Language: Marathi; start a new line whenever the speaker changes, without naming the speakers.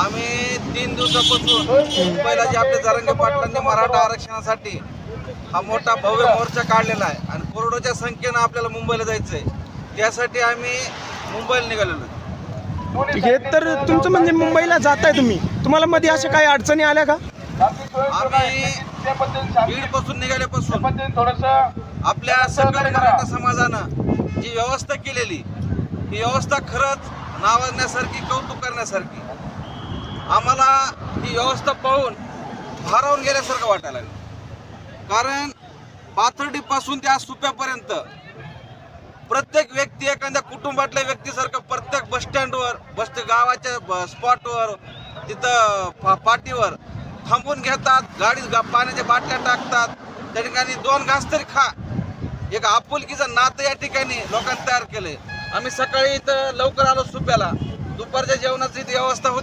आम्ही तीन दिवसापासून मुंबईला जे आपले जरंगे पाटलांनी मराठा आरक्षणासाठी हा मोठा भव्य मोर्चा काढलेला आहे. आणि करोडोच्या संख्येनं आपल्याला मुंबईला जायचं आहे त्यासाठी आम्ही मुंबईला निघालेलो आहे.
ठीक आहे तर तुमचं म्हणजे मुंबईला जाताय तुम्ही. तुम्हाला मध्ये अशा काही अडचणी आल्या का?
आम्ही बीडपासून निघाल्यापासून आपल्या सकल मराठा समाजानं जी व्यवस्था केलेली ही व्यवस्था खरंच नावाजण्यासारखी कौतुक करण्यासारखी आम्हाला ही व्यवस्था पाहून भारावून गेल्यासारखं वाटायला लागलं. कारण पाथर्डीपासून त्या सुप्यापर्यंत प्रत्येक व्यक्ती एखाद्या कुटुंबातल्या व्यक्तीसारखं प्रत्येक बस स्टँडवर बस गावाच्या स्पॉटवर तिथं पाटीवर थांबून घेतात गाडीत पाण्याच्या बाटल्या टाकतात. त्या ठिकाणी दोन घास तरी खा. एक आपुलकीचं नातं या ठिकाणी लोकांनी तयार केले आम्ही सकाळी इथं लवकर आलो सुप्याला. दुपारच्या जेवणाची व्यवस्था होती.